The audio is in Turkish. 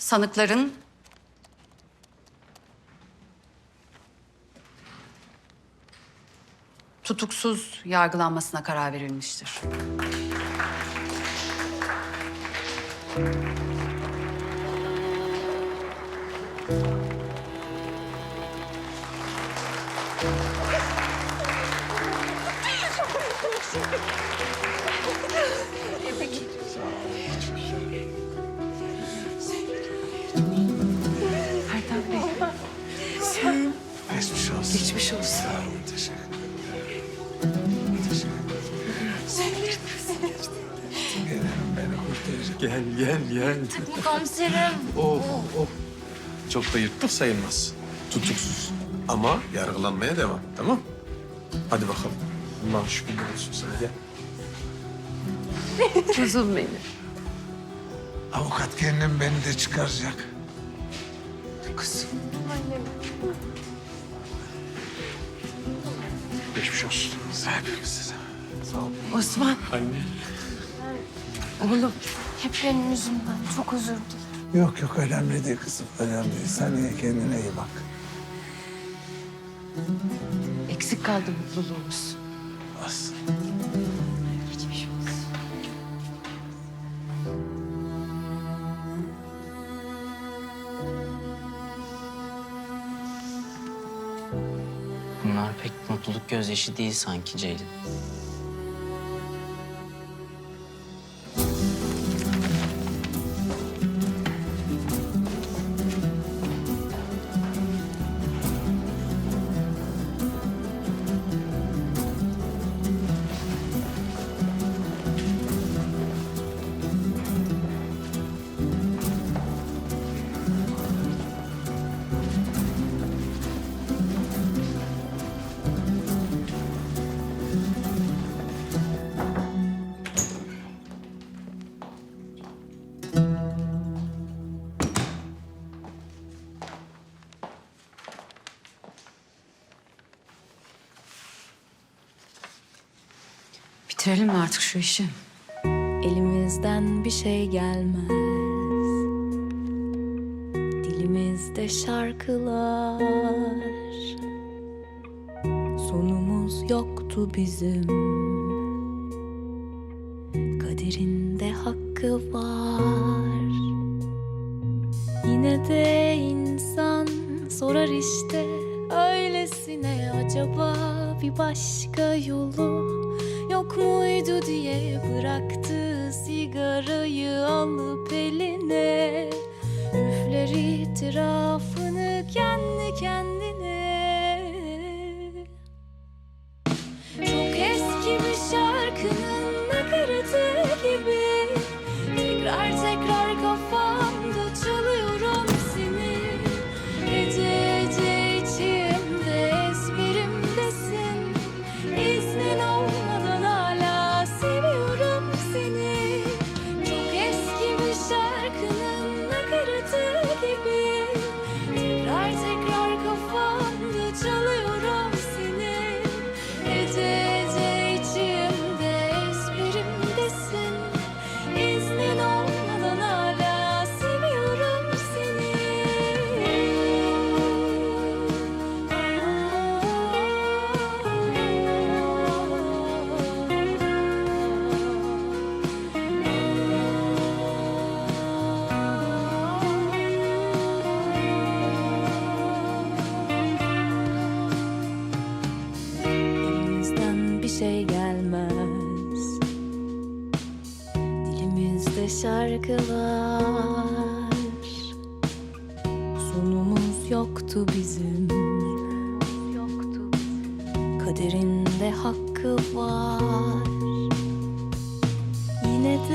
sanıkların tutuksuz yargılanmasına karar verilmiştir. Geçmiş olsun. Sağ olun. Teşekkür ederim. Teşekkür ederim. Gelirim beni kurtaracak. Gel gel gel. Komiserim. Oh oh. Çok da yırttık sayılmaz. Tutuksuz. Ama yargılanmaya devam. Tamam Hadi bakalım. Allah'a şükürler olsun sana. Gel. Kuzum benim. Avukat kendim beni de çıkaracak. Geçmiş olsun. Hepimize. Sağ ol. Osman, Anne. oğlum. Hep benim yüzümden. Çok özür dilerim. Yok yok önemli değil kızım. Önemli değil. Sen iyi kendine iyi bak. Eksik kaldı mutluluğumuz. As. Bunlar pek mutluluk gözyaşı değil sanki Ceylin. Bitirelim mi artık şu işi? Elimizden bir şey gelmez. Dilimizde şarkılar. Sonumuz yoktu bizim. Kaderinde hakkı var. Yine de insan sorar işte Öylesine acaba bir başka yolu Yok muydu diye bıraktı sigarayı alıp eline. Üfler itirafını kendi kendine şarkılar. Sonumuz yoktu bizim. Kaderinde hakkı var. Yine de